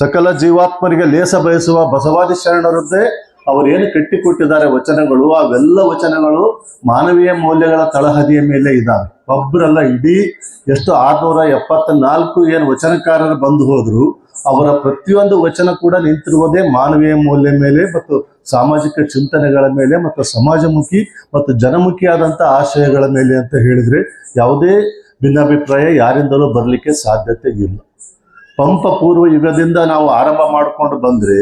ಸಕಲ ಜೀವಾತ್ಮರಿಗೆ ಲೇಸ ಬಯಸುವ ಬಸವಾದಿ ಶರಣರದ್ದೇ ಅವರೇನು ಕಟ್ಟಿಕೊಟ್ಟಿದ್ದಾರೆ ವಚನಗಳು, ಅವೆಲ್ಲ ವಚನಗಳು ಮಾನವೀಯ ಮೌಲ್ಯಗಳ ತಳಹದಿಯ ಮೇಲೆ ಇದ್ದಾವೆ. ಒಬ್ಬರಲ್ಲ ಇಡೀ ಎಷ್ಟು ಆರ್ನೂರ ಎಪ್ಪತ್ತ ನಾಲ್ಕು ಏನು ವಚನಕಾರರು ಬಂದು ಹೋದ್ರು, ಅವರ ಪ್ರತಿಯೊಂದು ವಚನ ಕೂಡ ನಿಂತಿರುವುದೇ ಮಾನವೀಯ ಮೌಲ್ಯ ಮೇಲೆ ಮತ್ತು ಸಾಮಾಜಿಕ ಚಿಂತನೆಗಳ ಮೇಲೆ ಮತ್ತು ಸಮಾಜಮುಖಿ ಮತ್ತು ಜನಮುಖಿಯಾದಂಥ ಆಶಯಗಳ ಮೇಲೆ ಅಂತ ಹೇಳಿದ್ರೆ ಯಾವುದೇ ಭಿನ್ನಾಭಿಪ್ರಾಯ ಯಾರಿಂದಲೂ ಬರಲಿಕ್ಕೆ ಸಾಧ್ಯತೆ ಇಲ್ಲ. ಪಂಪ ಪೂರ್ವ ಯುಗದಿಂದ ನಾವು ಆರಂಭ ಮಾಡಿಕೊಂಡು ಬಂದ್ರೆ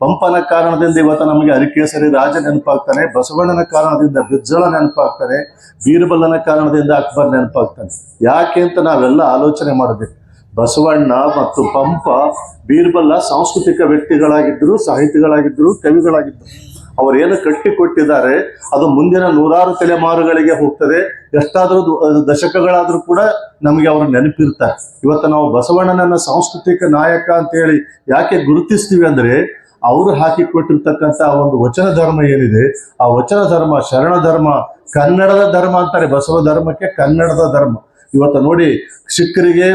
ಪಂಪನ ಕಾರಣದಿಂದ ಇವತ್ತು ನಮಗೆ ಅರಿಕೇಸರಿ ರಾಜ ನೆನಪಾಗ್ತಾನೆ, ಬಸವಣ್ಣನ ಕಾರಣದಿಂದ ಬಿಜ್ಜಳ ನೆನಪಾಗ್ತಾನೆ ಬೀರ್ಬಲನ ಕಾರಣದಿಂದ ಅಕ್ಬರ್ ನೆನಪಾಗ್ತಾನೆ. ಯಾಕೆ ಅಂತ ನಾವೆಲ್ಲ ಆಲೋಚನೆ ಮಾಡಬೇಕು. ಬಸವಣ್ಣ ಮತ್ತು ಪಂಪ ಬೀರ್ಬಲ್ಲ ಸಾಂಸ್ಕೃತಿಕ ವ್ಯಕ್ತಿಗಳಾಗಿದ್ದರು, ಸಾಹಿತಿಗಳಾಗಿದ್ದರು, ಕವಿಗಳಾಗಿದ್ದರು. ಅವರೇನು ಕಟ್ಟಿಕೊಟ್ಟಿದ್ದಾರೆ, ಅದು ಮುಂದಿನ ನೂರಾರು ತಲೆಮಾರುಗಳಿಗೆ ಹೋಗ್ತದೆ. ಎಷ್ಟಾದರೂ ದಶಕಗಳಾದರೂ ಕೂಡ ನಮಗೆ ಅವರು ನೆನಪಿರ್ತಾರೆ. ಇವತ್ತು ನಾವು ಬಸವಣ್ಣನನ್ನ ಸಾಂಸ್ಕೃತಿಕ ನಾಯಕ ಅಂತೇಳಿ ಯಾಕೆ ಗುರುತಿಸ್ತೀವಿ ಅಂದ್ರೆ, ಅವರು ಹಾಕಿಕೊಟ್ಟಿರ್ತಕ್ಕಂಥ ಒಂದು ವಚನ ಧರ್ಮ ಏನಿದೆ, ಆ ವಚನ ಧರ್ಮ, ಶರಣ ಧರ್ಮ, ಕನ್ನಡದ ಧರ್ಮ ಅಂತಾರೆ. ಬಸವ ಧರ್ಮಕ್ಕೆ ಕನ್ನಡದ ಧರ್ಮ. ಇವತ್ತು ನೋಡಿ, ಸಿಖ್ಖರಿಗೆ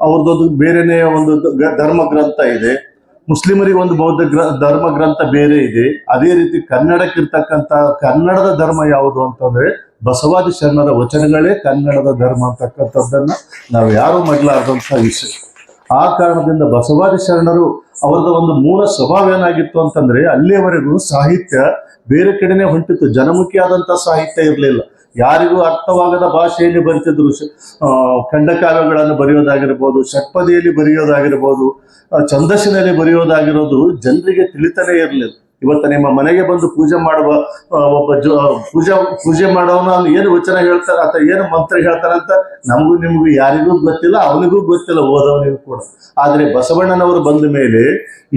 ಅವ್ರದ್ದೊಂದು ಬೇರೆನೇ ಒಂದು ಧರ್ಮ ಗ್ರಂಥ ಇದೆ. ಮುಸ್ಲಿಮರಿಗೆ ಒಂದು ಬೌದ್ಧ ಗ್ರ, ಧರ್ಮ ಗ್ರಂಥ ಬೇರೆ ಇದೆ. ಅದೇ ರೀತಿ ಕನ್ನಡಕ್ಕಿರ್ತಕ್ಕಂಥ ಕನ್ನಡದ ಧರ್ಮ ಯಾವುದು ಅಂತಂದ್ರೆ ಬಸವಾದಿ ಶರಣರ ವಚನಗಳೇ ಕನ್ನಡದ ಧರ್ಮ ಅಂತಕ್ಕಂಥದ್ದನ್ನ ನಾವು ಯಾರು ಮಾಡಲಾರ್ದಂಥ ವಿಷಯ. ಆ ಕಾರಣದಿಂದ ಬಸವಾದಿ ಶರಣರು ಅವರದ ಒಂದು ಮೂಲ ಸ್ವಭಾವ ಏನಾಗಿತ್ತು ಅಂತಂದ್ರೆ ಅಲ್ಲಿಯವರೆಗೂ ಸಾಹಿತ್ಯ ಬೇರೆ ಕಡೆನೆ ಹೊಂಟಿತ್ತು. ಜನಮುಖಿಯಾದಂಥ ಸಾಹಿತ್ಯ ಇರಲಿಲ್ಲ. ಯಾರಿಗೂ ಅರ್ಥವಾಗದ ಭಾಷೆಯಲ್ಲಿ ಬರಿತಿದ್ರು ಖಂಡಕಾವ್ಯಗಳನ್ನು ಬರೆಯೋದಾಗಿರ್ಬೋದು ಷಟ್ಪದಿಯಲ್ಲಿ ಬರೆಯೋದಾಗಿರ್ಬೋದು ಛಂದಸ್ಸಿನಲ್ಲಿ ಬರೆಯೋದಾಗಿರೋದು ಜನರಿಗೆ ತಿಳಿತಾನೆ ಇರಲಿಲ್ಲ. ಇವತ್ತು ನಿಮ್ಮ ಮನೆಗೆ ಬಂದು ಪೂಜೆ ಮಾಡುವ ಒಬ್ಬ ಜೋ ಪೂಜೆ ಪೂಜೆ ಮಾಡೋನು ಅವ್ನು ಏನು ವಚನ ಹೇಳ್ತಾರ ಅಥವಾ ಏನು ಮಂತ್ರ ಹೇಳ್ತಾರಂತ ನಮಗೂ ನಿಮಗೂ ಯಾರಿಗೂ ಗೊತ್ತಿಲ್ಲ, ಅವನಿಗೂ ಗೊತ್ತಿಲ್ಲ, ಓದವನಿಗೂ ಕೂಡ. ಆದ್ರೆ ಬಸವಣ್ಣನವರು ಬಂದ ಮೇಲೆ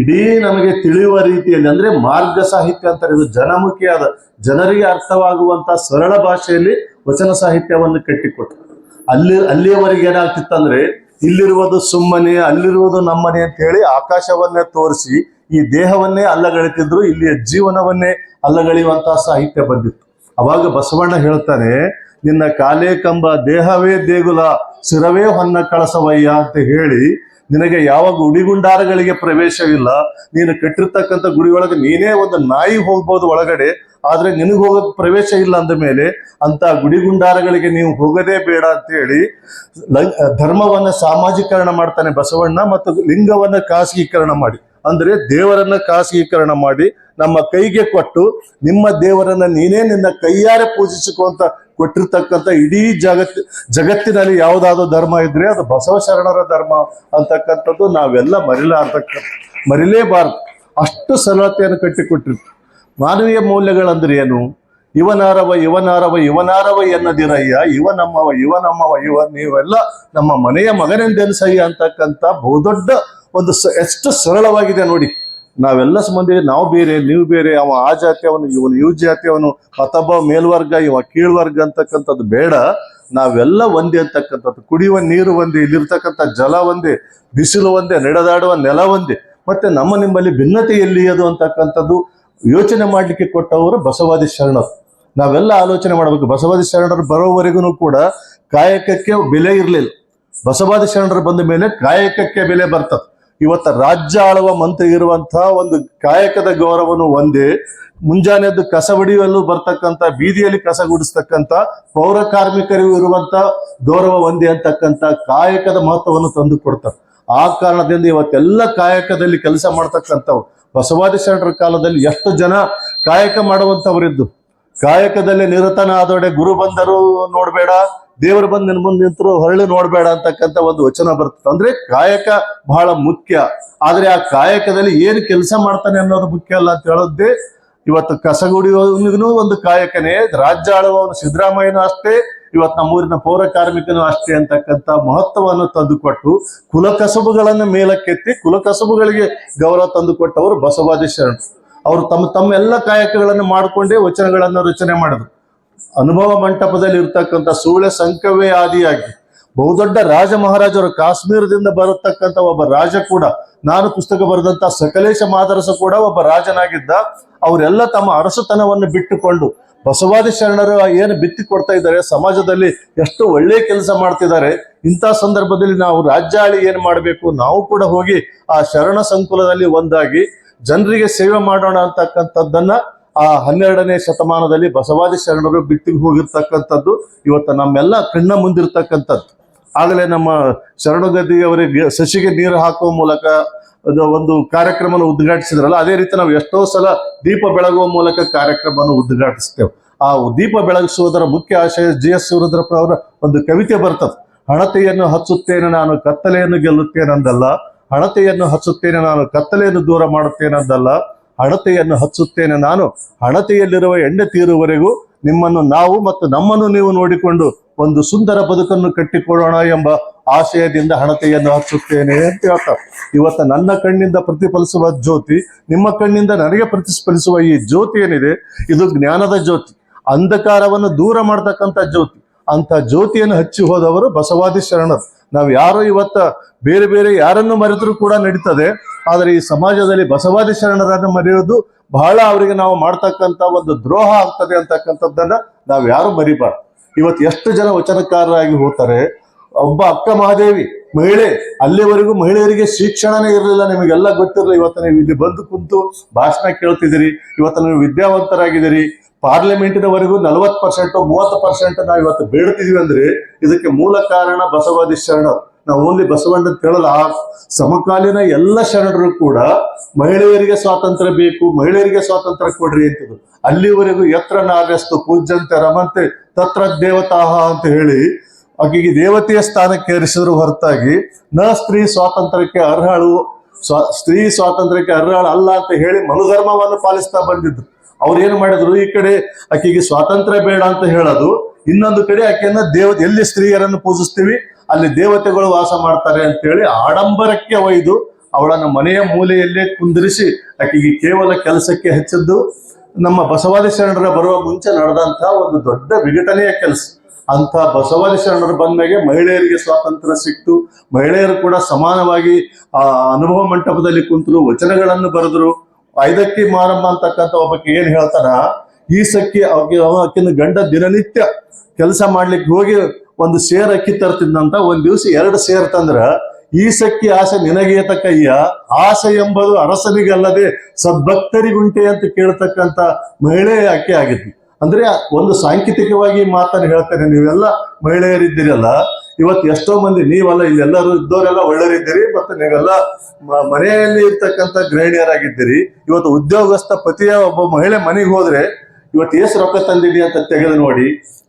ಇಡೀ ನಮಗೆ ತಿಳಿಯುವ ರೀತಿಯಲ್ಲಿ, ಅಂದ್ರೆ ಮಾರ್ಗ ಸಾಹಿತ್ಯ ಅಂತಾರೆ, ಇದು ಜನಮುಖಿಯಾದ ಜನರಿಗೆ ಅರ್ಥವಾಗುವಂತ ಸರಳ ಭಾಷೆಯಲ್ಲಿ ವಚನ ಸಾಹಿತ್ಯವನ್ನು ಕಟ್ಟಿಕೊಟ್ಟರು ಅಲ್ಲಿ, ಅಲ್ಲಿಯವರೆಗೆ ಏನಾಗ್ತಿತ್ತಂದ್ರೆ, ಇಲ್ಲಿರುವುದು ಸುಮ್ಮನೆ, ಅಲ್ಲಿರುವುದು ನಮ್ಮನೆ ಅಂತ ಹೇಳಿ ಆಕಾಶವನ್ನೇ ತೋರಿಸಿ ಈ ದೇಹವನ್ನೇ ಅಲ್ಲಗಳೆತಿದ್ರು ಇಲ್ಲಿಯ ಜೀವನವನ್ನೇ ಅಲ್ಲಗಳೆಯುವಂತಹ ಸಾಹಿತ್ಯ ಬಂದಿತ್ತು. ಅವಾಗ ಬಸವಣ್ಣ ಹೇಳ್ತಾನೆ ನಿನ್ನ ಕಾಲೇ ಕಂಬ, ದೇಹವೇ ದೇಗುಲ, ಸಿರವೇ ಹೊನ್ನ ಕಳಸವಯ್ಯ ಅಂತ ಹೇಳಿ, ನಿನಗೆ ಯಾವ ಗುಡಿಗುಂಡಾರಗಳಿಗೆ ಪ್ರವೇಶವಿಲ್ಲ, ನೀನು ಕಟ್ಟಿರ್ತಕ್ಕಂಥ ಗುಡಿಯೊಳಗೆ ನೀನೇ ಒಂದು ನಾಯಿ ಹೋಗ್ಬೋದು ಒಳಗಡೆ, ಆದ್ರೆ ನಿನಗೆ ಹೋಗೋಕೆ ಪ್ರವೇಶ ಇಲ್ಲ ಅಂದ ಮೇಲೆ ಅಂತ ಗುಡಿಗುಂಡಾರಗಳಿಗೆ ನೀವು ಹೋಗದೇ ಬೇಡ ಅಂತ ಹೇಳಿ ಧರ್ಮವನ್ನ ಸಾಮಾಜಿಕರಣ ಮಾಡ್ತಾನೆ ಬಸವಣ್ಣ ಮತ್ತು ಲಿಂಗವನ್ನ ಖಾಸಗೀಕರಣ ಮಾಡಿ. ಅಂದ್ರೆ ದೇವರನ್ನ ಖಾಸಗೀಕರಣ ಮಾಡಿ ನಮ್ಮ ಕೈಗೆ ಕೊಟ್ಟು ನಿಮ್ಮ ದೇವರನ್ನ ನೀನೇ ನಿನ್ನ ಕೈಯಾರೆ ಪೂಜಿಸಿಕೊಂತ ಕೊಟ್ಟಿರ್ತಕ್ಕಂಥ ಇಡೀ ಜಗತ್ ಜಗತ್ತಿನಲ್ಲಿ ಯಾವುದಾದ್ರು ಧರ್ಮ ಇದ್ರೆ ಅದು ಬಸವ ಶರಣರ ಧರ್ಮ ಅಂತಕ್ಕಂಥದ್ದು ನಾವೆಲ್ಲ ಮರಿಲಾರ್ದಕ್ಕ ಮರಿಲೇಬಾರದು. ಅಷ್ಟು ಸರಳತೆಯನ್ನು ಕಟ್ಟಿಕೊಟ್ಟಿರ್ತ ಮಾನವೀಯ ಮೌಲ್ಯಗಳಂದ್ರೆ ಏನು? ಇವನಾರವ ಇವನಾರವ ಇವನಾರವ ಎನ್ನದಿರಯ್ಯ, ಇವ ನಮ್ಮವ ಇವ ನಮ್ಮವ, ಇವ ನೀವೆಲ್ಲ ನಮ್ಮ ಮನೆಯ ಮಗನೆಂದೆನಿಸಯ್ಯ ಅಂತಕ್ಕಂಥ ಬಹುದೊಡ್ಡ ಒಂದು ಎಷ್ಟು ಸರಳವಾಗಿದೆ ನೋಡಿ. ನಾವೆಲ್ಲ ಮಂದಿ ನಾವು ಬೇರೆ, ನೀವು ಬೇರೆ, ಅವ ಆ ಜಾತಿಯವನು ಇವನು ಇವ್ ಜಾತಿಯವನು ಮತ್ತೊಬ್ಬ ಮೇಲ್ವರ್ಗ, ಇವ ಕೀಳ್ವರ್ಗ ಅಂತಕ್ಕಂಥದ್ದು ಬೇಡ. ನಾವೆಲ್ಲ ಒಂದೇ ಅಂತಕ್ಕಂಥದ್ದು. ಕುಡಿಯುವ ನೀರು ಒಂದೇ, ಇಲ್ಲಿರ್ತಕ್ಕಂಥ ಜಲ ಒಂದೇ, ಬಿಸಿಲು ಒಂದೇ, ನಡೆದಾಡುವ ನೆಲ ಒಂದೇ. ಮತ್ತೆ ನಮ್ಮ ನಿಮ್ಮಲ್ಲಿ ಭಿನ್ನತೆ ಎಲ್ಲಿಯದು ಅಂತಕ್ಕಂಥದ್ದು? ಯೋಚನೆ ಮಾಡಲಿಕ್ಕೆ ಕೊಟ್ಟವರು ಬಸವಾದಿ ಶರಣರು. ನಾವೆಲ್ಲ ಆಲೋಚನೆ ಮಾಡಬೇಕು. ಬಸವಾದಿ ಶರಣರು ಬರೋವರೆಗೂ ಕೂಡ ಕಾಯಕಕ್ಕೆ ಬೆಲೆ ಇರಲಿಲ್ಲ. ಬಸವಾದಿ ಶರಣರು ಬಂದ ಮೇಲೆ ಕಾಯಕಕ್ಕೆ ಬೆಲೆ ಬರ್ತದೆ. ಇವತ್ತ ರಾಜ್ಯ ಆಳುವ ಮಂತ್ರಿ ಇರುವಂತಹ ಒಂದು ಕಾಯಕದ ಗೌರವನು ಒಂದೇ ಮುಂಜಾನೆದ್ದು ಕಸ ಹೊಡೆಯಲು ಬರ್ತಕ್ಕಂಥ ಬೀದಿಯಲ್ಲಿ ಕಸ ಗುಡಿಸ್ತಕ್ಕಂಥ ಪೌರ ಕಾರ್ಮಿಕರಿಗೂ ಇರುವಂತ ಗೌರವ ಒಂದೇ ಅಂತಕ್ಕಂಥ ಕಾಯಕದ ಮಹತ್ವವನ್ನು ತಂದು ಕೊಡ್ತಾರೆ. ಆ ಕಾರಣದಿಂದ ಇವತ್ತೆಲ್ಲ ಕಾಯಕದಲ್ಲಿ ಕೆಲಸ ಮಾಡ್ತಕ್ಕಂಥವ್ರು. ಬಸವಾದಿ ಶರಣರ ಕಾಲದಲ್ಲಿ ಎಷ್ಟು ಜನ ಕಾಯಕ ಮಾಡುವಂತವರಿದ್ದು ಕಾಯಕದಲ್ಲಿ ನಿರತನಾದೊಡೆ ಗುರು ಬಂದರು ನೋಡ್ಬೇಡ, ದೇವರು ಬಂದು ನಿನ್ ಮುಂದೆ ನಿಂತರು ಹೊರಳಿ ನೋಡ್ಬೇಡ ಅಂತಕ್ಕಂಥ ಒಂದು ವಚನ ಬರ್ತದೆ. ಅಂದ್ರೆ ಕಾಯಕ ಬಹಳ ಮುಖ್ಯ. ಆದ್ರೆ ಆ ಕಾಯಕದಲ್ಲಿ ಏನು ಕೆಲಸ ಮಾಡ್ತಾನೆ ಅನ್ನೋದು ಮುಖ್ಯ ಅಲ್ಲ ಅಂತ ಹೇಳೋದೇ ಇವತ್ತು ಕಸಗುಡಿಯವನಿಗೂ ಒಂದು ಕಾಯಕನೇ, ರಾಜ್ಯ ಆಳುವವನು ಸಿದ್ದರಾಮಯ್ಯನೂ ಅಷ್ಟೇ, ಇವತ್ತು ನಮ್ಮೂರಿನ ಪೌರ ಕಾರ್ಮಿಕನು ಅಷ್ಟೇ ಅಂತಕ್ಕಂಥ ಮಹತ್ವವನ್ನು ತಂದುಕೊಟ್ಟು, ಕುಲಕಸಬುಗಳನ್ನು ಮೇಲಕ್ಕೆತ್ತಿ ಕುಲಕಸಬುಗಳಿಗೆ ಗೌರವ ತಂದುಕೊಟ್ಟವರು ಬಸವಾದಿ ಶರಣರು. ಅವರು ತಮ್ಮ ತಮ್ಮ ಎಲ್ಲ ಕಾಯಕಗಳನ್ನು ಮಾಡಿಕೊಂಡೇ ವಚನಗಳನ್ನು ರಚನೆ ಮಾಡಿದ್ರು. ಅನುಭವ ಮಂಟಪದಲ್ಲಿ ಇರ್ತಕ್ಕಂಥ ಸೂಳೆ ಸಂಕವೇ ಆದಿಯಾಗಿ, ಬಹುದೊಡ್ಡ ರಾಜ ಮಹಾರಾಜರು ಕಾಶ್ಮೀರದಿಂದ ಬರತಕ್ಕಂಥ ಒಬ್ಬ ರಾಜ ಕೂಡ, ನಾನು ಪುಸ್ತಕ ಬರೆದಂತ ಸಕಲೇಶ ಮಾದರಸ ಕೂಡ ಒಬ್ಬ ರಾಜನಾಗಿದ್ದ, ಅವರೆಲ್ಲ ತಮ್ಮ ಅರಸುತನವನ್ನು ಬಿಟ್ಟುಕೊಂಡು ಬಸವಾದಿ ಶರಣರು ಏನು ಬಿತ್ತಿ ಕೊಡ್ತಾ ಇದ್ದಾರೆ, ಸಮಾಜದಲ್ಲಿ ಎಷ್ಟು ಒಳ್ಳೆಯ ಕೆಲಸ ಮಾಡ್ತಿದ್ದಾರೆ, ಇಂಥ ಸಂದರ್ಭದಲ್ಲಿ ನಾವು ರಾಜ್ಯಾಳಿ ಏನು ಮಾಡಬೇಕು, ನಾವು ಕೂಡ ಹೋಗಿ ಆ ಶರಣ ಸಂಕುಲದಲ್ಲಿ ಒಂದಾಗಿ ಜನರಿಗೆ ಸೇವೆ ಮಾಡೋಣ ಅಂತಕ್ಕಂಥದ್ದನ್ನ ಆ ಹನ್ನೆರಡನೇ ಶತಮಾನದಲ್ಲಿ ಬಸವಾದಿ ಶರಣರು ಬಿಟ್ಟು ಹೋಗಿರ್ತಕ್ಕಂಥದ್ದು. ಇವತ್ತು ನಮ್ಮೆಲ್ಲ ಕಣ್ಣ ಮುಂದಿರ್ತಕ್ಕಂಥದ್ದು. ಆಗಲೇ ನಮ್ಮ ಶರಣಗದಿಯವರಿಗೆ ಸಸಿಗೆ ನೀರು ಹಾಕುವ ಮೂಲಕ ಒಂದು ಕಾರ್ಯಕ್ರಮನ ಉದ್ಘಾಟಿಸಿದ್ರಲ್ಲ, ಅದೇ ರೀತಿ ನಾವು ಎಷ್ಟೋ ಸಲ ದೀಪ ಬೆಳಗುವ ಮೂಲಕ ಕಾರ್ಯಕ್ರಮವನ್ನು ಉದ್ಘಾಟಿಸ್ತೇವೆ. ಆ ದೀಪ ಬೆಳಗಿಸುವುದರ ಮುಖ್ಯ ಆಶಯ ಜಿ ಎಸ್ ಶಿವರುದ್ರಪ್ಪ ಅವರ ಒಂದು ಕವಿತೆ ಬರ್ತದೆ. ಹಣತೆಯನ್ನು ಹಚ್ಚುತ್ತೇನೆ ನಾನು, ಕತ್ತಲೆಯನ್ನು ಗೆಲ್ಲುತ್ತೇನೆಂದಲ್ಲ ಹಣತೆಯನ್ನು ಹಚ್ಚುತ್ತೇನೆ ನಾನು, ಕತ್ತಲೆಯನ್ನು ದೂರ ಮಾಡುತ್ತೇನೆಂದಲ್ಲ ಹಣತೆಯನ್ನು ಹಚ್ಚುತ್ತೇನೆ ನಾನು. ಹಣತೆಯಲ್ಲಿರುವ ಎಣ್ಣೆ ತೀರುವವರೆಗೂ ನಿಮ್ಮನ್ನು ನಾವು ಮತ್ತು ನಮ್ಮನ್ನು ನೀವು ನೋಡಿಕೊಂಡು ಒಂದು ಸುಂದರ ಬದುಕನ್ನು ಕಟ್ಟಿಕೊಳ್ಳೋಣ ಎಂಬ ಆಶಯದಿಂದ ಹಣತೆಯನ್ನು ಹಚ್ಚುತ್ತೇನೆ ಅಂತ ಹೇಳ್ತಾರೆ. ಇವತ್ತು ನನ್ನ ಕಣ್ಣಿಂದ ಪ್ರತಿಫಲಿಸುವ ಜ್ಯೋತಿ, ನಿಮ್ಮ ಕಣ್ಣಿಂದ ನನಗೆ ಪ್ರತಿಫಲಿಸುವ ಈ ಜ್ಯೋತಿ ಏನಿದೆ? ಇದು ಜ್ಞಾನದ ಜ್ಯೋತಿ. ಅಂಧಕಾರವನ್ನು ದೂರ ಮಾಡತಕ್ಕಂಥ ಜ್ಯೋತಿ. ಅಂತ ಜ್ಯೋತಿಯನ್ನು ಹಚ್ಚಿ ಹೋದವರು ಬಸವಾದಿ ಶರಣರು. ನಾವು ಯಾರು ಇವತ್ತ ಬೇರೆ ಬೇರೆ ಯಾರನ್ನು ಮರೆತರೂ ಕೂಡ ನಡೀತದೆ. ಆದರೆ ಈ ಸಮಾಜದಲ್ಲಿ ಬಸವಾದಿ ಶರಣರನ್ನು ಮರೆಯೋದು ಬಹಳ ಅವರಿಗೆ ನಾವು ಮಾಡ್ತಕ್ಕಂಥ ಒಂದು ದ್ರೋಹ ಆಗ್ತದೆ ಅಂತಕ್ಕಂಥದ್ದನ್ನ ನಾವು ಯಾರು ಮರಿಬಾರ್ದು. ಇವತ್ತು ಎಷ್ಟು ಜನ ವಚನಕಾರರಾಗಿ ಹೋಗ್ತಾರೆ ಒಬ್ಬ ಅಕ್ಕ ಮಹಾದೇವಿ, ಮಹಿಳೆ, ಅಲ್ಲಿವರೆಗೂ ಮಹಿಳೆಯರಿಗೆ ಶಿಕ್ಷಣನೇ ಇರಲಿಲ್ಲ, ನಿಮಗೆಲ್ಲ ಗೊತ್ತಿರಲಿಲ್ಲ. ಇವತ್ತು ನೀವು ಇಲ್ಲಿ ಬಂದು ಕುಂತು ಭಾಷಣ ಕೇಳ್ತಿದ್ದೀರಿ, ಇವತ್ತು ನೀವು ವಿದ್ಯಾವಂತರಾಗಿದ್ದೀರಿ. ಪಾರ್ಲಿಮೆಂಟಿನವರೆಗೂ ನಲವತ್ತು ಪರ್ಸೆಂಟ್, ಮೂವತ್ತು ಪರ್ಸೆಂಟ್ ನಾವು ಇವತ್ತು ಬೇಡ್ತಿದೀವಿ ಅಂದ್ರೆ ಇದಕ್ಕೆ ಮೂಲ ಕಾರಣ ಬಸವಾದಿ ಶರಣರು ನಾವು ಓನ್ಲಿ ಬಸವಣ್ಣ ಅಂತ ಹೇಳಲ್ಲ ಸಮಕಾಲೀನ ಎಲ್ಲ ಶರಣರು ಕೂಡ ಮಹಿಳೆಯರಿಗೆ ಸ್ವಾತಂತ್ರ್ಯ ಬೇಕು, ಮಹಿಳೆಯರಿಗೆ ಸ್ವಾತಂತ್ರ್ಯ ಕೊಡ್ರಿ ಅಂತಿದ್ರು. ಅಲ್ಲಿವರೆಗೂ ಯತ್ರ ನಾರ್ಯಸ್ತು ಪೂಜ್ಯಂತೆ ರಮಂತೆ ತತ್ರ ದೇವತಾಹ ಅಂತ ಹೇಳಿ ಆಕೆಗೆ ದೇವತೆಯ ಸ್ಥಾನಕ್ಕೆ ಏರಿಸಿದ್ರು ಹೊರತಾಗಿ, ನ ಸ್ತ್ರೀ ಸ್ವಾತಂತ್ರ್ಯಕ್ಕೆ ಅರ್ಹಳು, ಸ್ವಾ, ಸ್ತ್ರೀ ಸ್ವಾತಂತ್ರ್ಯಕ್ಕೆ ಅರ್ಹಳು ಅಲ್ಲ ಅಂತ ಹೇಳಿ ಮನುಧರ್ಮವನ್ನು ಪಾಲಿಸ್ತಾ ಬಂದಿದ್ರು. ಅವ್ರು ಏನು ಮಾಡಿದ್ರು? ಈ ಕಡೆ ಆಕೆಗೆ ಸ್ವಾತಂತ್ರ್ಯ ಬೇಡ ಅಂತ ಹೇಳೋದು. ಇನ್ನೊಂದು ಕಡೆ ಆಕೆಯನ್ನ ದೇವ, ಎಲ್ಲಿ ಸ್ತ್ರೀಯರನ್ನು ಪೂಜಿಸ್ತೀವಿ, ಅಲ್ಲಿ ದೇವತೆಗಳು ವಾಸ ಮಾಡ್ತಾರೆ ಅಂತ ಹೇಳಿ ಆಡಂಬರಕ್ಕೆ ಒಯ್ದು ಅವಳನ್ನು ಮನೆಯ ಮೂಲೆಯಲ್ಲೇ ಕುಂದಿರಿಸಿ ಆಕೆಗೆ ಕೇವಲ ಕೆಲಸಕ್ಕೆ ಹಚ್ಚಿದ್ದು ನಮ್ಮ ಬಸವಾದಿ ಶರಣರ ಬರುವ ಮುಂಚೆ ನಡೆದಂತಹ ಒಂದು ದೊಡ್ಡ ವಿಘಟನೆಯ ಕೆಲಸ. ಅಂತ ಬಸವಾದಿ ಶರಣರು ಬಂದ್ಮೇಲೆ ಮಹಿಳೆಯರಿಗೆ ಸ್ವಾತಂತ್ರ್ಯ ಸಿಕ್ತು. ಮಹಿಳೆಯರು ಕೂಡ ಸಮಾನವಾಗಿ, ಆ, ಅನುಭವ ಮಂಟಪದಲ್ಲಿ ಕುಂತರು, ವಚನಗಳನ್ನು ಬರೆದ್ರು. ಐದಕ್ಕಿ ಮಾರಮ್ಮ ಅಂತಕ್ಕಂತ ಒಬ್ಬಕ್ಕೆ ಏನ್ ಹೇಳ್ತಾರ ಈ ಸಕ್ಕಿ ಆಕಿನ ಗಂಡ ದಿನನಿತ್ಯ ಕೆಲಸ ಮಾಡ್ಲಿಕ್ಕೆ ಹೋಗಿ ಒಂದು ಸೇರ್ ಅಕ್ಕಿ ತರ್ತಿದ್ನಂತ ಒಂದ್ ದಿವಸ ಎರಡು ಸೇರ್ ತಂದ್ರ, ಈ ಸಕ್ಕಿ ಆಸೆ ನಿನಗೆ ಕೈಯ ಆಸೆ ಎಂಬುದು ಅರಸನಿಗಲ್ಲದೆ ಸದ್ಭಕ್ತರಿಗುಂಟೆ ಅಂತ ಕೇಳ್ತಕ್ಕಂಥ ಮಹಿಳೆ ಅಕ್ಕಿ ಆಗಿದ್ವಿ ಅಂದ್ರೆ ಒಂದು ಸಾಂಕೇತಿಕವಾಗಿ ಮಾತನ್ನು ಹೇಳ್ತೇನೆ, ನೀವೆಲ್ಲ ಮಹಿಳೆಯರಿದ್ದೀರಲ್ಲ, ಇವತ್ತು ಎಷ್ಟೋ ಮಂದಿ ನೀವಲ್ಲ, ಇಲ್ಲೆಲ್ಲರೂ ಇದ್ದವರೆಲ್ಲ ಒಳ್ಳೆಯರಿದ್ದೀರಿ ಮತ್ತು ನೀವೆಲ್ಲ ಮನೆಯಲ್ಲಿ ಇರ್ತಕ್ಕಂಥ ಗೃಹಿಣಿಯರಾಗಿದ್ದೀರಿ. ಇವತ್ತು ಉದ್ಯೋಗಸ್ಥ ಪತಿಯ ಒಬ್ಬ ಮಹಿಳೆ ಮನೆಗೆ ಹೋದ್ರೆ, ಇವತ್ತು ಎಷ್ಟು ರೊಕ್ಕ ತಂದಿದಿ ಅಂತ ತೆಗೆದು ನೋಡಿ,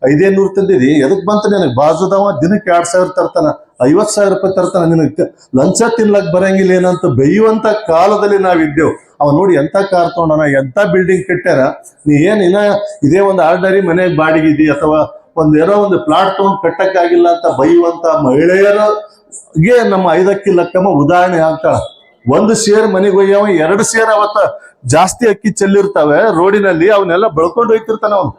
ಐದೇ ನೂರು ತಂದಿದಿ ಎದಕ್ ಬಂತು ನನಗೆ? ಬಾಜುದವ ದಿನಕ್ಕೆ ಎರಡ್ ಸಾವಿರ ತರ್ತಾನ ಐವತ್ ಸಾವಿರ ರೂಪಾಯಿ ತರ್ತಾನ ನಿನಗೆ. ಲಂಚ ತಿನ್ಲಕ್ ಬರಂಗಿಲ್ಲ ಏನಂತ ಬೇಯುವಂಥ ಕಾಲದಲ್ಲಿ ನಾವಿದ್ದೆವು. ಅವ ನೋಡಿ ಎಂತ ಕಾರ್ ತಗೊಂಡನ, ಎಂತ ಬಿಲ್ಡಿಂಗ್ ಕಟ್ಟ್ಯಾರ, ನೀ ಏನ್ ಇನ್ನ ಇದೇ ಒಂದು ಆರ್ಡರಿ ಮನೆಗೆ ಬಾಡಿಗಿದಿ ಅಥವಾ ಒಂದ್ ಏನೋ ಒಂದು ಪ್ಲಾಟ್ ತಗೊಂಡ್ ಕಟ್ಟಕ್ಕಾಗಿಲ್ಲ ಅಂತ ಬೈಯುವಂತ ಮಹಿಳೆಯರಿಗೆ ನಮ್ಮ ಐದಕ್ಕಿ ಲಕ್ಕಮ್ಮ ಉದಾಹರಣೆ ಆಗ್ತಾಳ. ಒಂದು ಸೇರ್ ಮನೆಗೆ ಒಯ್ಯವ ಎರಡು ಸೇರ್ ಅವತ್ತ ಜಾಸ್ತಿ ಅಕ್ಕಿ ಚೆಲ್ಲಿರ್ತಾವೆ, ರೋಡಿನಲ್ಲಿ ಅವನ್ನೆಲ್ಲ ಬೆಳ್ಕೊಂಡು ಹೋಯ್ತಿರ್ತಾನ ಅವನು.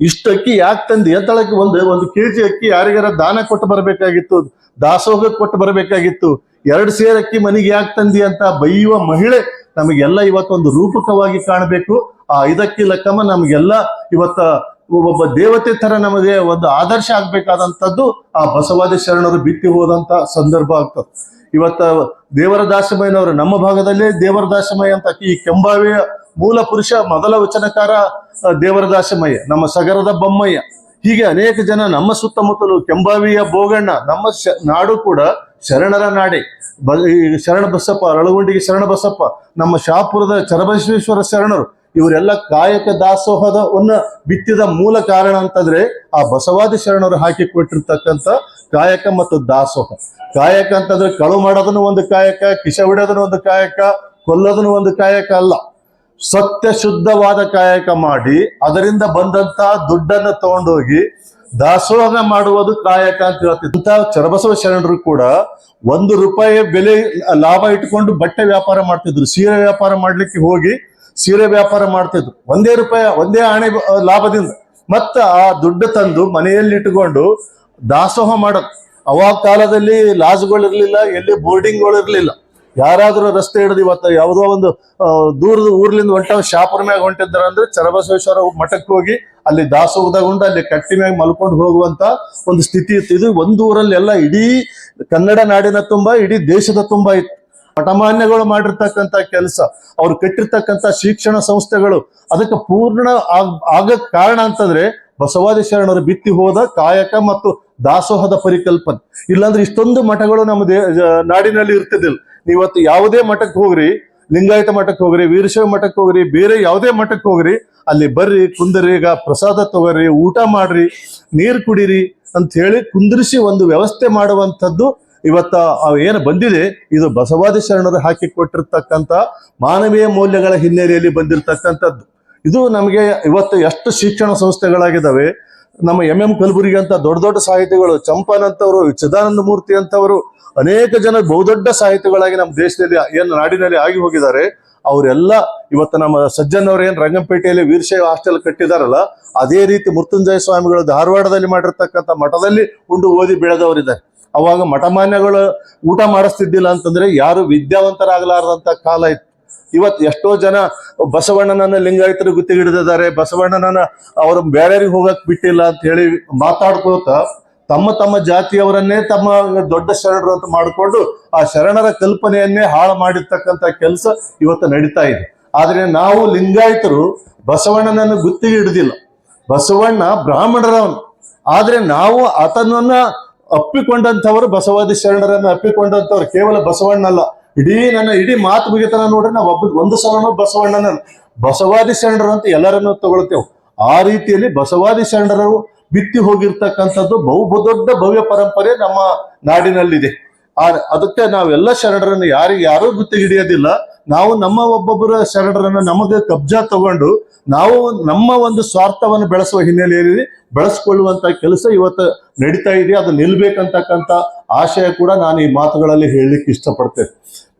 ಇಷ್ಟು ಅಕ್ಕಿ ಯಾಕೆ ತಂದು ಎಂತಳಕ್ಕೆ ಒಂದು ಒಂದು ಕೆಜಿ ಅಕ್ಕಿ ಯಾರಿಗಾರ ದಾನ ಕೊಟ್ಟು ಬರಬೇಕಾಗಿತ್ತು ದಾಸೋಹಕ್ಕೆ ಕೊಟ್ಟು ಬರಬೇಕಾಗಿತ್ತು. ಎರಡು ಸೇರ್ ಅಕ್ಕಿ ಮನೆಗೆ ಯಾಕೆ ತಂದಿ ಅಂತ ಬೈಯುವ ಮಹಿಳೆ ನಮಗೆಲ್ಲ ಇವತ್ತೊಂದು ರೂಪಕವಾಗಿ ಕಾಣಬೇಕು. ಆ ಐದಕ್ಕಿ ಲಕ್ಕಮ್ಮ ನಮಗೆಲ್ಲ ಇವತ್ತ ಒಬ್ಬ ದೇವತೆ ತರ ನಮಗೆ ಒಂದು ಆದರ್ಶ ಆಗ್ಬೇಕಾದಂಥದ್ದು ಆ ಬಸವಾದಿ ಶರಣರು ಬಿತ್ತಿ ಹೋದಂತ ಸಂದರ್ಭ ಆಗ್ತದೆ. ಇವತ್ತ ದೇವರ ದಾಸಮಯ್ಯನವರು ನಮ್ಮ ಭಾಗದಲ್ಲೇ ದೇವರ ದಾಸಮಯ್ಯ ಅಂತ ಈ ಕೆಂಬಾವಿಯ ಮೂಲ ಪುರುಷ, ಮೊದಲ ವಚನಕಾರ ದೇವರ ದಾಸಮಯ್ಯ, ನಮ್ಮ ಸಗರದ ಬೊಮ್ಮಯ್ಯ. ಹೀಗೆ ಅನೇಕ ಜನ ನಮ್ಮ ಸುತ್ತಮುತ್ತಲು ಕೆಂಬಾವಿಯ ಬೋಗಣ್ಣ, ನಮ್ಮ ನಾಡು ಕೂಡ ಶರಣರ ನಾಡೆ. ಬ ಶರಣ ಬಸಪ್ಪ ಅರಳಗುಂಡಿಗೆ ಶರಣ ಬಸಪ್ಪ, ನಮ್ಮ ಶಾಪುರದ ಚರಬಸವೇಶ್ವರ ಶರಣರು, ಇವರೆಲ್ಲ ಕಾಯಕ ದಾಸೋಹದ ಒನ್ನ ಬಿತ್ತಿದ ಮೂಲ ಕಾರಣ ಅಂತಂದ್ರೆ ಆ ಬಸವಾದಿ ಶರಣರು ಹಾಕಿ ಕೊಟ್ಟಿರ್ತಕ್ಕಂಥ ಕಾಯಕ ಮತ್ತು ದಾಸೋಹ. ಕಾಯಕ ಅಂತಂದ್ರೆ ಕಳು ಮಾಡೋದನ್ನು ಒಂದು ಕಾಯಕ ಕಿಶ ಬಿಡೋದನ್ನು ಒಂದು ಕಾಯಕ ಕೊಲ್ಲೋದನ್ನು ಒಂದು ಕಾಯಕ ಅಲ್ಲ. ಸತ್ಯ ಶುದ್ಧವಾದ ಕಾಯಕ ಮಾಡಿ ಅದರಿಂದ ಬಂದಂತ ದುಡ್ಡನ್ನು ತಗೊಂಡೋಗಿ ದಾಸೋಹ ಮಾಡುವುದು ಕಾಯಕ ಅಂತ ಹೇಳ್ತಿದ್ದ ಚರಬಸವ ಶರಣರು ಕೂಡ ಒಂದು ರೂಪಾಯಿ ಬೆಲೆ ಲಾಭ ಇಟ್ಕೊಂಡು ಬಟ್ಟೆ ವ್ಯಾಪಾರ ಮಾಡ್ತಿದ್ರು. ಸೀರೆ ವ್ಯಾಪಾರ ಮಾಡ್ಲಿಕ್ಕೆ ಹೋಗಿ ಸೀರೆ ವ್ಯಾಪಾರ ಮಾಡ್ತಿದ್ರು. ಒಂದೇ ರೂಪಾಯಿ, ಒಂದೇ ಆಣೆ ಲಾಭದಿಂದ. ಮತ್ತ ಆ ದುಡ್ಡು ತಂದು ಮನೆಯಲ್ಲಿ ಇಟ್ಟುಕೊಂಡು ದಾಸೋಹ ಮಾಡೋದು. ಅವಾಗ ಕಾಲದಲ್ಲಿ ಲಾಜ್ಗಳಿರ್ಲಿಲ್ಲ ಎಲ್ಲಿ ಬೋರ್ಡಿಂಗ್ಗಳು ಇರ್ಲಿಲ್ಲ. ಯಾರಾದ್ರೂ ರಸ್ತೆ ಹಿಡಿದು ಇವತ್ತು ಯಾವುದೋ ಒಂದು ದೂರದ ಊರ್ಲಿಂದ ಹೊಂಟ ಶಾಪುರ ಮ್ಯಾಗ ಹೊಂಟಿದ್ದಾರ ಅಂದ್ರೆ ಚರಬಸವೇಶ್ವರ ಮಠಕ್ಕೆ ಹೋಗಿ ಅಲ್ಲಿ ದಾಸೋಹದಗೊಂಡು ಅಲ್ಲಿ ಕಟ್ಟಿ ಮ್ಯಾಗ ಮಲ್ಕೊಂಡು ಹೋಗುವಂತ ಒಂದು ಸ್ಥಿತಿ ಇತ್ತು. ಇದು ಒಂದು ಊರಲ್ಲಿ ಇಡೀ ಕನ್ನಡ ನಾಡಿನ ತುಂಬ, ಇಡೀ ದೇಶದ ತುಂಬ ಇತ್ತು. ಪಟಮಾನ್ಯಗಳು ಮಾಡಿರ್ತಕ್ಕಂಥ ಕೆಲಸ, ಅವ್ರು ಕಟ್ಟಿರ್ತಕ್ಕಂಥ ಶಿಕ್ಷಣ ಸಂಸ್ಥೆಗಳು, ಅದಕ್ಕೆ ಪೂರ್ಣ ಆಗ ಕಾರಣ ಅಂತಂದ್ರೆ ಬಸವಾದಿ ಶರಣರು ಬಿತ್ತಿ ಹೋದ ಕಾಯಕ ಮತ್ತು ದಾಸೋಹದ ಪರಿಕಲ್ಪನೆ. ಇಲ್ಲಾಂದ್ರೆ ಇಷ್ಟೊಂದು ಮಠಗಳು ನಮ್ಮ ನಾಡಿನಲ್ಲಿ ಇರ್ತಿದ್ದಿಲ್ಲ. ನೀವತ್ತು ಯಾವುದೇ ಮಠಕ್ಕೆ ಹೋಗ್ರಿ, ಲಿಂಗಾಯತ ಮಠಕ್ಕೆ ಹೋಗ್ರಿ, ವೀರಶೈವ ಮಠಕ್ಕೆ ಹೋಗ್ರಿ, ಬೇರೆ ಯಾವುದೇ ಮಠಕ್ಕೆ ಹೋಗ್ರಿ, ಅಲ್ಲಿ ಬರ್ರಿ, ಕುಂದರಿ, ಈಗ ಪ್ರಸಾದ ತಗೋರಿ, ಊಟ ಮಾಡ್ರಿ, ನೀರು ಕುಡೀರಿ ಅಂತ ಹೇಳಿ ಕುಂದಿರಿಸಿ ಒಂದು ವ್ಯವಸ್ಥೆ ಮಾಡುವಂಥದ್ದು ಇವತ್ತ ಏನು ಬಂದಿದೆ, ಇದು ಬಸವಾದಿ ಶರಣರು ಹಾಕಿ ಕೊಟ್ಟಿರ್ತಕ್ಕಂಥ ಮಾನವೀಯ ಮೌಲ್ಯಗಳ ಹಿನ್ನೆಲೆಯಲ್ಲಿ ಬಂದಿರತಕ್ಕಂಥದ್ದು. ಇದು ನಮಗೆ ಇವತ್ತು ಎಷ್ಟು ಶಿಕ್ಷಣ ಸಂಸ್ಥೆಗಳಾಗಿದ್ದಾವೆ ನಮ್ಮ ಎಂ ಎಂ ಕಲಬುರ್ಗಿ ಅಂತ ದೊಡ್ಡ ದೊಡ್ಡ ಸಾಹಿತಿಗಳು, ಚಂಪನ್ ಅಂತವರು, ಚಿದಾನಂದ ಮೂರ್ತಿ ಅಂತವರು, ಅನೇಕ ಜನ ಬಹುದೊಡ್ಡ ಸಾಹಿತಿಗಳಾಗಿ ನಮ್ಮ ದೇಶದಲ್ಲಿ, ಏನು ನಾಡಿನಲ್ಲಿ ಆಗಿ ಹೋಗಿದ್ದಾರೆ. ಅವರೆಲ್ಲ ಇವತ್ತು ನಮ್ಮ ಸಜ್ಜನ್ ಅವ್ರ ಏನ್ ರಂಗಂಪೇಟೆಯಲ್ಲಿ ವೀರಶೈವ ಹಾಸ್ಟೆಲ್ ಕಟ್ಟಿದಾರಲ್ಲ, ಅದೇ ರೀತಿ ಮೃತ್ಯುಂಜಯ ಸ್ವಾಮಿಗಳು ಧಾರವಾಡದಲ್ಲಿ ಮಾಡಿರ್ತಕ್ಕಂಥ ಮಠದಲ್ಲಿ ಉಂಡು ಓದಿ ಬೆಳೆದವರಿದ್ದಾರೆ. ಅವಾಗ ಮಠಮಾನ್ಯಗಳು ಊಟ ಮಾಡಿಸ್ತಿದ್ದಿಲ್ಲ ಅಂತಂದ್ರೆ ಯಾರು ವಿದ್ಯಾವಂತರಾಗಲಾರದಂತ ಕಾಲ ಇತ್ತು. ಇವತ್ತು ಎಷ್ಟೋ ಜನ ಬಸವಣ್ಣನನ್ನ ಲಿಂಗಾಯತರು ಗುತ್ತಿಗಿಡಿದಿದ್ದಾರೆ. ಬಸವಣ್ಣನನ್ನ ಅವರು ಬೇರೆಯವ್ರಿಗೆ ಹೋಗಕ್ ಬಿಟ್ಟಿಲ್ಲ ಅಂತ ಹೇಳಿ ಮಾತಾಡ್ಕೋತ ತಮ್ಮ ತಮ್ಮ ಜಾತಿಯವರನ್ನೇ ತಮ್ಮ ದೊಡ್ಡ ಶರಣರು ಅಂತ ಮಾಡಿಕೊಂಡು ಆ ಶರಣರ ಕಲ್ಪನೆಯನ್ನೇ ಹಾಳು ಮಾಡಿರ್ತಕ್ಕಂಥ ಕೆಲಸ ಇವತ್ತು ನಡೀತಾ ಇದೆ. ಆದ್ರೆ ನಾವು ಲಿಂಗಾಯತರು ಬಸವಣ್ಣನನ್ನು ಗುತ್ತಿಗೆ ಹಿಡಿದಿಲ್ಲ ಬಸವಣ್ಣ ಬ್ರಾಹ್ಮಣರವನು. ಆದ್ರೆ ನಾವು ಆತನನ್ನ ಅಪ್ಪಿಕೊಂಡಂತವರು ಬಸವಾದಿ ಶರಣರನ್ನ ಅಪ್ಪಿಕೊಂಡಂಥವ್ರು. ಕೇವಲ ಬಸವಣ್ಣ ಅಲ್ಲ ಇಡೀ ನನ್ನ ಇಡೀ ಮಾತು ಮುಗಿತನ ನೋಡ್ರಿ ನಾವು ಒಬ್ಬ ಒಂದು ಸಲನೂ ಬಸವಣ್ಣನ ಬಸವಾದಿ ಶರಣರು ಅಂತ ಎಲ್ಲರನ್ನು ತಗೊಳ್ತೇವೆ. ಆ ರೀತಿಯಲ್ಲಿ ಬಸವಾದಿ ಶರಣರು ಬಿತ್ತಿ ಹೋಗಿರ್ತಕ್ಕಂಥದ್ದು ಬಹು ದೊಡ್ಡ ಭವ್ಯ ಪರಂಪರೆ ನಮ್ಮ ನಾಡಿನಲ್ಲಿದೆ. ಆ ಅದಕ್ಕೆ ನಾವೆಲ್ಲ ಶರಣರನ್ನು ಯಾರಿಗೆ ಯಾರೂ ಗುತ್ತಿ ಹಿಡಿಯೋದಿಲ್ಲ. ನಾವು ನಮ್ಮ ಒಬ್ಬೊಬ್ಬರ ಶರಣರನ್ನು ನಮಗೆ ಕಬ್ಜಾ ತಗೊಂಡು ನಾವು ನಮ್ಮ ಒಂದು ಸ್ವಾರ್ಥವನ್ನು ಬೆಳೆಸುವ ಹಿನ್ನೆಲೆಯಲ್ಲಿ ಬೆಳೆಸ್ಕೊಳ್ಳುವಂತ ಕೆಲಸ ಇವತ್ತು ನಡೀತಾ ಇದೆ. ಅದು ನಿಲ್ಬೇಕಂತಕ್ಕಂಥ ಆಶಯ ಕೂಡ ನಾನು ಈ ಮಾತುಗಳಲ್ಲಿ ಹೇಳಲಿಕ್ಕೆ ಇಷ್ಟಪಡ್ತೇನೆ.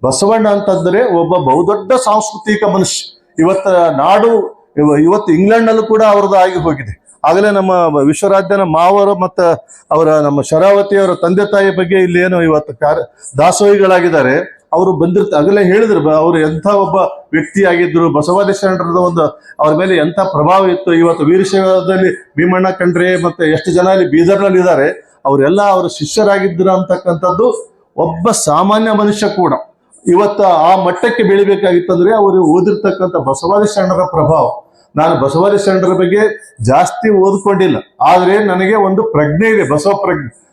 ಬಸವಣ್ಣ ಅಂತಂದ್ರೆ ಒಬ್ಬ ಬಹುದೊಡ್ಡ ಸಾಂಸ್ಕೃತಿಕ ಮನುಷ್ಯ. ಇವತ್ತ ನಾಡು, ಇವತ್ತು ಇವತ್ತು ಇಂಗ್ಲೆಂಡ್ನಲ್ಲೂ ಕೂಡ ಅವ್ರದ್ದು ಆಗಿ ಹೋಗಿದೆ. ಆಗಲೇ ನಮ್ಮ ವಿಶ್ವರಾಜ್ಯನ ಮಾವರು ಮತ್ತ ಅವರ ನಮ್ಮ ಶರಾವತಿಯವರ ತಂದೆ ತಾಯಿ ಬಗ್ಗೆ ಇಲ್ಲಿ ಏನು ಇವತ್ತು ಕಾರ್ಯ, ದಾಸೋಹಿಗಳಾಗಿದ್ದಾರೆ. ಅವರು ಬಂದಿರ್ತ, ಆಗಲೇ ಹೇಳಿದ್ರು ಅವರು ಎಂಥ ಒಬ್ಬ ವ್ಯಕ್ತಿ ಆಗಿದ್ರು ಬಸವಾದಿ ಶರಣರದ ಒಂದು ಅವ್ರ ಮೇಲೆ ಎಂಥ ಪ್ರಭಾವ ಇತ್ತು. ಇವತ್ತು ವೀರಶೈವದಲ್ಲಿ ಭೀಮಣ್ಣ ಕಂಡ್ರೆ ಮತ್ತೆ ಎಷ್ಟು ಜನ ಇಲ್ಲಿ ಬೀದರ್ನಲ್ಲಿ ಇದ್ದಾರೆ, ಅವರೆಲ್ಲ ಅವರ ಶಿಷ್ಯರಾಗಿದ್ರು ಅಂತಕ್ಕಂಥದ್ದು ಒಬ್ಬ ಸಾಮಾನ್ಯ ಮನುಷ್ಯ ಕೂಡ. ಇವತ್ತು ಆ ಮಟ್ಟಕ್ಕೆ ಬೆಳಿಬೇಕಾಗಿತ್ತಂದ್ರೆ ಅವರು ಓದಿರ್ತಕ್ಕಂಥ ಬಸವಾದಿ ಶರಣರ ಪ್ರಭಾವ. ನಾನು ಬಸವಾದಿ ಶರಣರ ಬಗ್ಗೆ ಜಾಸ್ತಿ ಓದ್ಕೊಂಡಿಲ್ಲ. ಆದ್ರೆ ನನಗೆ ಒಂದು ಪ್ರಜ್ಞೆ ಇದೆ, ಬಸವ ಪ್ರಜ್ಞೆ.